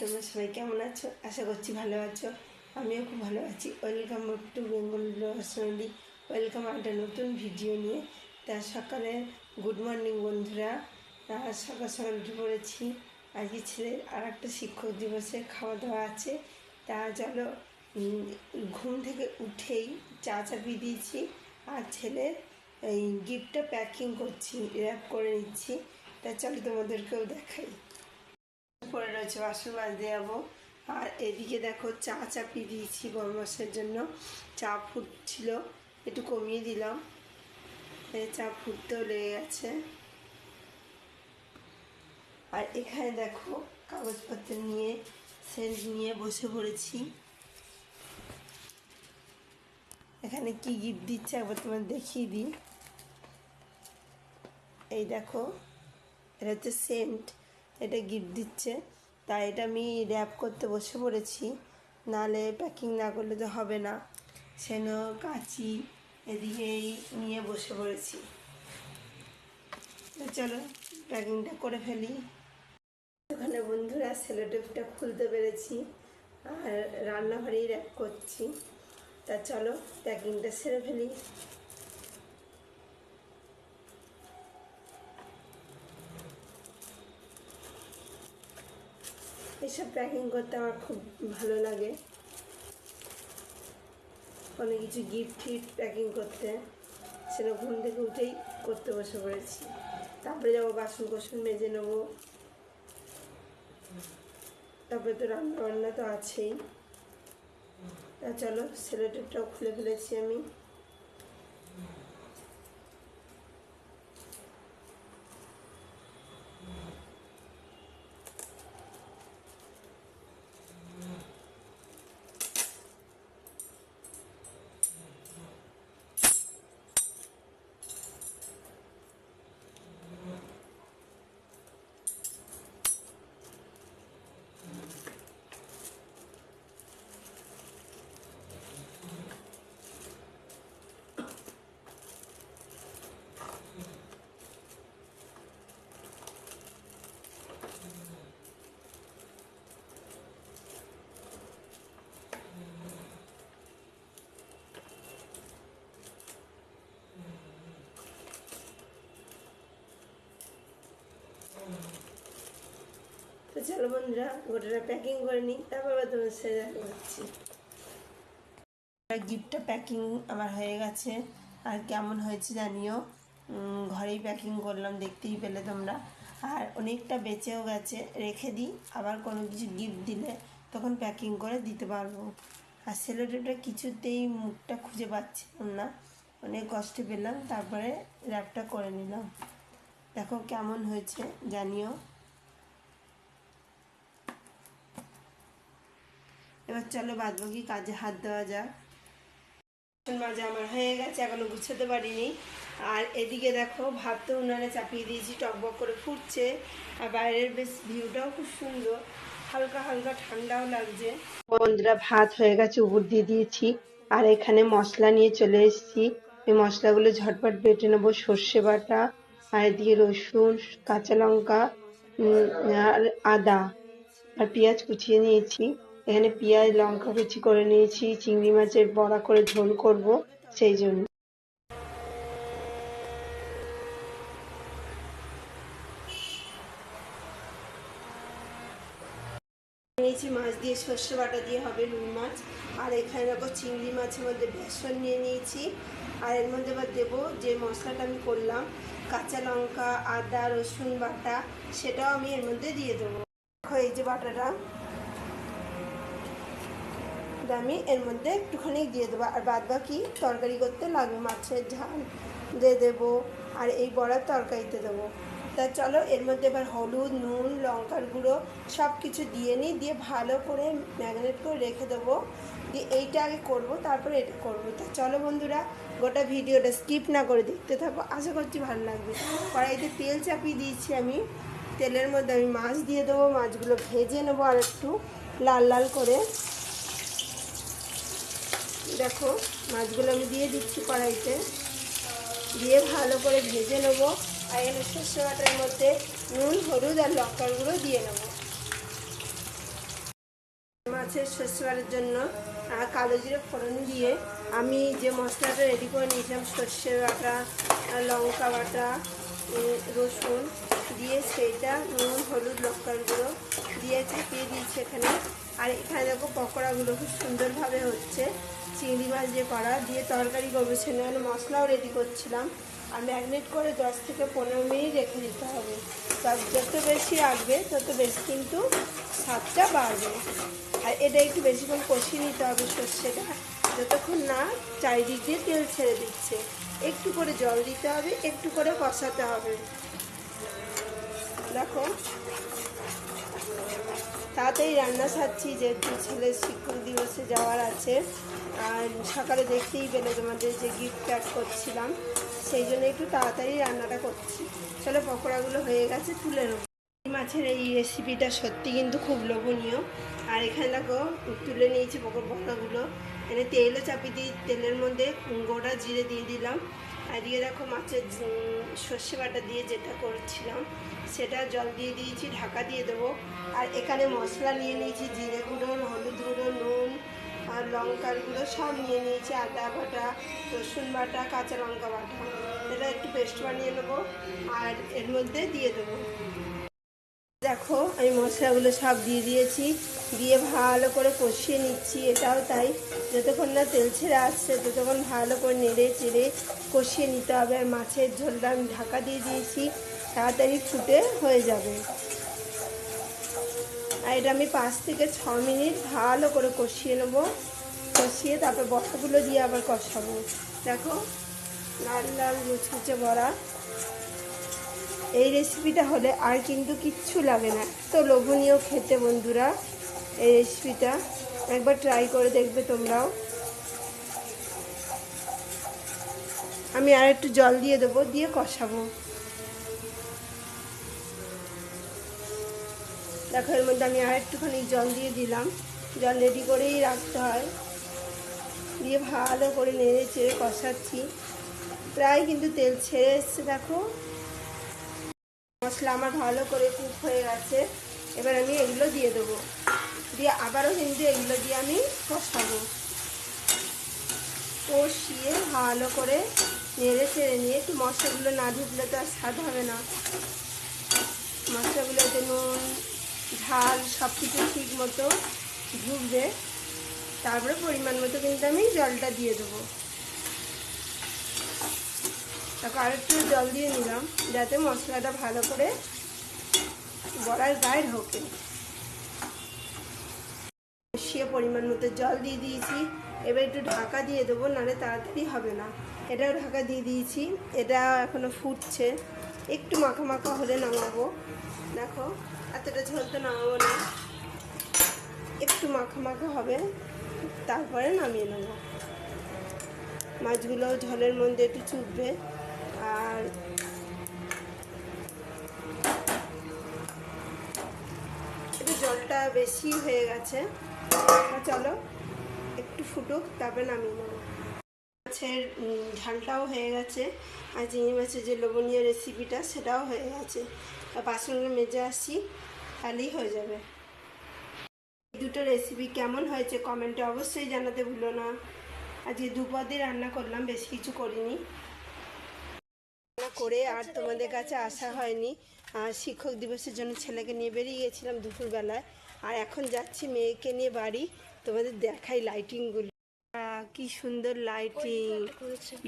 তোমরা সবাই কেমন আছো? আশা করছি ভালো আছো। আমিও খুব ভালো আছি। ওয়েলকাম টু বেঙ্গল রসনলি ওয়েলকাম একটা নতুন ভিডিও নিয়ে। তা সকালে গুড মর্নিং বন্ধুরা। সকাল সকাল উঠে পড়েছি। আজকে ছেলের আর একটা শিক্ষক দিবসে খাওয়া দাওয়া আছে। তা চলো ঘুম থেকে উঠেই চা চাপিয়ে দিয়েছি। আর ছেলের এই গিফটটা প্যাকিং করছি র্যাপ করে নিচ্ছি। তা চলো তোমাদেরকেও দেখাই। পরে রয়েছে বাসন মাজতে যাব আর এদিকে দেখো চা চাপিয়ে দিয়েছি গরমাসের জন্য। চা ফুটছিল, একটু কমিয়ে দিলাম। এই চা ফুটতেও লেগে গেছে। আর এখানে দেখো কাগজপত্র নিয়ে, সেন্ট নিয়ে বসে পড়েছি। এখানে কি গিফট দিচ্ছে একবার তোমার দেখিয়ে দিই। এই দেখো, এটা হচ্ছে সেন্ট। এটা গিফট দিচ্ছে। তাই এটা আমি র্যাপ করতে বসে পড়েছি। নালে প্যাকিং না করলে তো হবে না। সেন কাঁচি এদিকেই নিয়ে বসে পড়েছি। চলো প্যাকিংটা করে ফেলি। ওখানে বন্ধুরা সেলোটেপটা খুলতে পেরেছি আর রান্নাঘরেই র্যাপ করছি। তা চলো প্যাকিংটা সেরে ফেলি। এসব প্যাকিং করতে আমার খুব ভালো লাগে। কোনো কিছু গিফট ফিফট প্যাকিং করতে। সেটা ঘুম থেকে উঠেই করতে বসে পড়েছি। তারপরে যাব বাসন কোসন মেজে নেব। তারপরে তো রান্না বান্না তো আছেই। তা চলো সেলোটেপটাও খুলে ফেলেছি আমি। তো চলো বন্ধুরা, গোটাটা প্যাকিং করে নিই, তারপর তোমার সাথে দেখা করছি গিফটটা প্যাকিং আমার হয়ে গেছে, আর কেমন হয়েছে জানিও। ঘরেই প্যাকিং করলাম, দেখতেই পেলে তোমরা। আর অনেকটা বেঁচেও গেছে, রেখে দিই, আবার কোনো কিছু গিফট দিলে তখন প্যাকিং করে দিতে পারব। আর সেলোটেপটা কিছুতেই মুখটা খুঁজে পাচ্ছিলাম না, অনেক কষ্ট পেলাম, তারপরে র্যাপটা করে নিলাম। দেখো কেমন হয়েছে, জানিও। এবার চলো বাদ বাকি কাজে হাত দেওয়া যাক। মাজা আমার হয়ে গেছে, এখনও গুছাতে পারিনি। আর এদিকে দেখো, ভাত তো উনানে চাপিয়ে দিয়েছি টকবক করে ফুটছে। আর বাইরের বেশ ভিউটাও খুব সুন্দর। হালকা হালকা ঠান্ডাও লাগছে। বন্ধুরা, ভাত হয়ে গেছে, উপর দিয়ে দিয়েছি। আর এখানে মশলা নিয়ে চলে এসেছি। এই মশলাগুলো ঝটপট বেটে নেব, সর্ষে বাটা, আর এদিকে রসুন, কাঁচা লঙ্কা আর আদা। আর পেঁয়াজ কুচিয়ে নিয়েছি। এখানে পেঁয়াজ, লঙ্কা কুচি করে নিয়েছি, চিংড়ি মাছের বড়া করে ঝোল করব, সেই জন্য। নিয়েছি মাছ দিয়ে সর্ষে বাটা দিয়ে হবে রুই মাছ, আর এখানে দেখো চিংড়ি মাছের মধ্যে বেসন নিয়ে নিয়েছি, আর এর মধ্যে এবার দেবো যে মশলাটা আমি করলাম, কাঁচা লঙ্কা, আদা, রসুন বাটা, সেটাও আমি এর মধ্যে দিয়ে দেবো। এই যে বাটাটা। এটা আমি এর মধ্যে একটুখানি দিয়ে দেবো। আর বাদ বাকি তরকারি করতে লাগবে, মাছের ঝাল দিয়ে দেবো আর এই বড়ার তরকারিতে দেবো। তা চলো, এর মধ্যে এবার হলুদ, নুন, লঙ্কার গুঁড়ো সব কিছু দিয়ে নিই, দিয়ে ভালো করে ম্যাগনেট করে রেখে দেবো। দিয়ে এইটা আগে করব, তারপরে এটা করব। তা চলো বন্ধুরা, গোটা ভিডিওটা স্কিপ না করে দেখতে থাকো, আশা করছি ভালো লাগবে। কড়াইতে তেল চাপিয়ে দিয়েছি আমি। তেলের মধ্যে আমি মাছ দিয়ে দেবো, মাছগুলো ভেজে নেব আর একটু লাল লাল করে। দেখো, মাছগুলো আমি দিয়ে দিচ্ছি কড়াইতে। দিয়ে ভালো করে ভেজে নেব। আর এখানে সর্ষে বাটার মধ্যে নুন, হলুদ আর লঙ্কার গুঁড়ো দিয়ে নেব। মাছের সর্ষেবারের জন্য কালো জিরে ফোড়ন দিয়ে আমি যে মশলাটা রেডি করে নিয়েছিলাম, সর্ষে বাটা, লঙ্কা বাটা রসুন, দিয়ে সেইটা নুন, হলুদ, লঙ্কার গুঁড়ো দিয়ে চাপিয়ে দিয়েছি এখানে। আর এখানে দেখো পকোড়াগুলো খুব সুন্দরভাবে হচ্ছে। চিংড়ি মাছ দিয়ে করা, দিয়ে তরকারি করব। সেখানে মশলাও রেডি করছিলাম। আর ম্যাগনেট করে দশ থেকে পনেরো মিনিট রেখে দিতে হবে। তার যত বেশি রাখবে, তত বেশি কিন্তু স্বাদটা বাড়বে। আর এটা একটু বেশিক্ষণ কষিয়ে নিতে হবে সর্ষেটা। যতক্ষণ না চারিদিক দিয়ে তেল ছেড়ে দিচ্ছে। একটু করে জল দিতে হবে, একটু করে কষাতে হবে। দেখো তাড়াতাড়ি রান্না সারছি, যেহেতু ছেলের শিক্ষক দিবসে যাওয়ার আছে। আর সকালে দেখতেই পেলে তোমাদের যে গিফট প্যাক করছিলাম, সেই জন্য একটু তাড়াতাড়ি রান্নাটা করছি। চলো, পকোড়াগুলো হয়ে গেছে, তুলে নেব। মাছের এই রেসিপিটা সত্যি কিন্তু খুব লোভনীয়। আর এখানে দেখো, তুলে নিয়েছি পকোড়াগুলো এখানে তেলও চাপিয়ে দিই তেলের মধ্যে গোটা জিরে দিয়ে দিলাম। আর দিয়ে দেখো মাছের সর্ষে বাটা দিয়ে যেটা করেছিলাম, সেটা জল দিয়ে দিয়েছি, ঢাকা দিয়ে দেবো। আর এখানে মশলা নিয়ে নিয়েছি, জিরে গুঁড়ো, হলুদ গুঁড়ো, নুন, আর লঙ্কার গুঁড়ো সব নিয়ে নিয়েছি, আদা বাটা, রসুন বাটা, কাঁচা লঙ্কা বাটা। এটা একটু পেস্ট বানিয়ে নেব, আর এর মধ্যে দিয়ে দেবো। আমি মশলাগুলো সব দিয়ে দিয়েছি। দিয়ে ভালো করে কষিয়ে নিচ্ছি, এটাও তাই। যতক্ষণ না তেল ছেড়ে আসছে, ততক্ষণ ভালো করে নেড়ে চেড়ে কষিয়ে নিতে হবে। আর মাছের ঝোলটা আমি ঢাকা দিয়ে দিয়েছি, তাড়াতাড়ি ফুটে হয়ে যাবে। আর এটা আমি পাঁচ থেকে ছ মিনিট ভালো করে কষিয়ে নেব। কষিয়ে তারপর বড়াগুলো দিয়ে আবার কষাবো। দেখো, লাল লাল মুচমুচে বড়া। এই রেসিপিটা হলে আর কিন্তু কিচ্ছু লাগে না। তো লোভনীয় খেতে বন্ধুরা, এই রেসিপিটা একবার ট্রাই করে দেখবে তোমরাও। আমি আর একটু জল দিয়ে দেবো, দিয়ে কষাবো। দেখো, এর মধ্যে আমি আর একটুখানি জল দিয়ে দিলাম। জল রেডি করেই রাখতে হয়। দিয়ে ভালো করে নেড়ে চেড়ে কষাচ্ছি। প্রায় কিন্তু তেল ছেড়ে এসছে, দেখো। মশলা আমার ভালো করে কুক হয়ে গেছে। এবার আমি এগুলো দিয়ে দেবো। দিয়ে আবারও কিন্তু এগুলো দিয়ে আমি কষাবো। কষিয়ে ভালো করে নেড়ে চেড়ে নিয়ে একটু মশলাগুলো না ঢুকলে তো আর স্বাদ হবে না। মশলাগুলোতে নুন ঝাল সব কিছু ঠিক মতো ঢুকবে। তারপরে পরিমাণ মতো কিন্তু আমি জলটা দিয়ে দেবো। তারপর আর একটু জল দিয়ে নিলাম, যাতে মশলাটা ভালো করে বড়ার গায়ে ঢোকে। কষিয়ে পরিমাণ মতো জল দিয়ে দিয়েছি। এবার একটু ঢাকা দিয়ে দেবো, নাহলে তাড়াতাড়ি হবে না। এটাও ঢাকা দিয়ে দিয়েছি, এটা এখনও ফুটছে। একটু মাখা মাখা হলে নামাবো। দেখো, এতটা ঝোল তো নামাবো না। একটু মাখা মাখা হবে, তারপরে নামিয়ে নেব। মাছগুলো ঝোলের মধ্যে একটু চুপবে আর একটু জলটা বেশি হয়ে গেছে। চলো, একটু ফুটুক, তারপরে নামিয়ে নেব। মাছের ঝালটাও হয়ে গেছে, আর চিংড়ি মাছের যে লবণীয় রেসিপিটা সেটাও হয়ে গেছে। আর বাসনগুলো মেজে আসছি তাহলেই হয়ে যাবে। দুটো রেসিপি কেমন হয়েছে কমেন্টে অবশ্যই জানাতে ভুলো না। আজকে দুপদে রান্না করলাম, বেশি কিছু করিনি। করে আর তোমাদের কাছে আসা হয়নি। আর শিক্ষক দিবসের জন্য ছেলেকে নিয়ে বেরিয়ে গেছিলাম দুপুরবেলায়। আর এখন যাচ্ছি মেয়েকে নিয়ে বাড়ি। তোমাদের দেখাই লাইটিংগুলো কি সুন্দর লাইটিং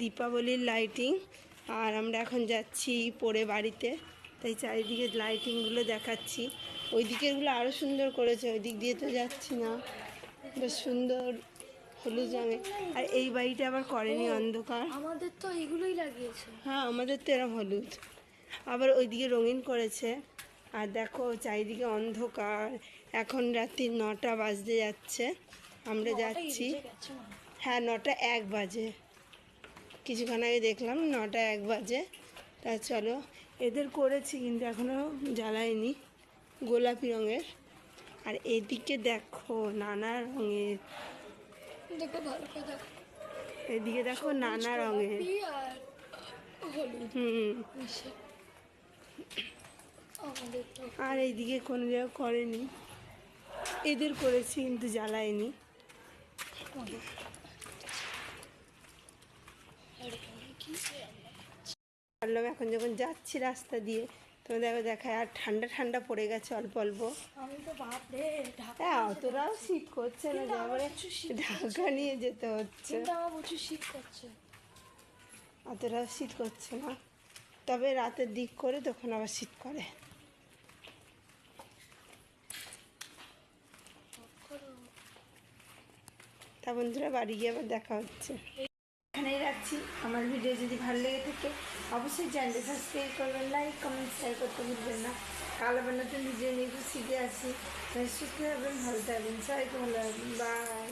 দীপাবলির লাইটিং আর আমরা এখন যাচ্ছি পরে বাড়িতে। তাই চারিদিকে লাইটিংগুলো দেখাচ্ছি। ওই দিকেরগুলো আরও সুন্দর করেছে, ওই দিক দিয়ে তো যাচ্ছি না। বেশ সুন্দর। হলুদ রঙের আর এই বাড়িটা আবার করেনি অন্ধকার। আমাদের তো এগুলোই লাগিয়েছে। হ্যাঁ আমাদের তো এরম হলুদ। আবার ওইদিকে রঙিন করেছে। আর দেখো চারিদিকে অন্ধকার। এখন রাত্রি নটা বাজতে যাচ্ছে। আমরা যাচ্ছি। হয়। হ্যাঁ নটা এক বাজে। কিছুক্ষণ আগে দেখলাম নটা এক বাজে। তা চলো এদের করেছি কিন্তু এখনও জ্বালায়নি গোলাপি রঙের। আর এদিকে দেখো নানা রঙের। দেখো ভালো করে দেখো এদিকে দেখো নানা রঙের। হুম। আর এইদিকে কোনো জায়গা করেনি। এদের করেছি কিন্তু জ্বালায়নি। এখন যখন যাচ্ছি রাস্তা দিয়ে তোমাদের দেখো দেখায় আর ঠান্ডা ঠান্ডা পড়ে গেছে অল্প অল্প। তো হ্যাঁ অতটাও শীত করছে না ঢাকা নিয়ে যেতে হচ্ছে। প্রচুর শীত করছে। অতটাও শীত করছে না। তবে রাতের দিক করে তখন আবার শীত করে। তা বন্ধুরা বাড়ি গিয়ে আবার দেখা হচ্ছে। আমার ভিডিও যদি ভালো লেগে থাকে, অবশ্যই চ্যানেলটি সাবস্ক্রাইব করবেন লাইক কমেন্ট শেয়ার করতে ভুলবেন না। কাল আবার নতুন ভিডিও নিয়ে শিখে আসি সুস্থ থাকবেন, ভালো থাকবেন, সবাইকে ভালো বাই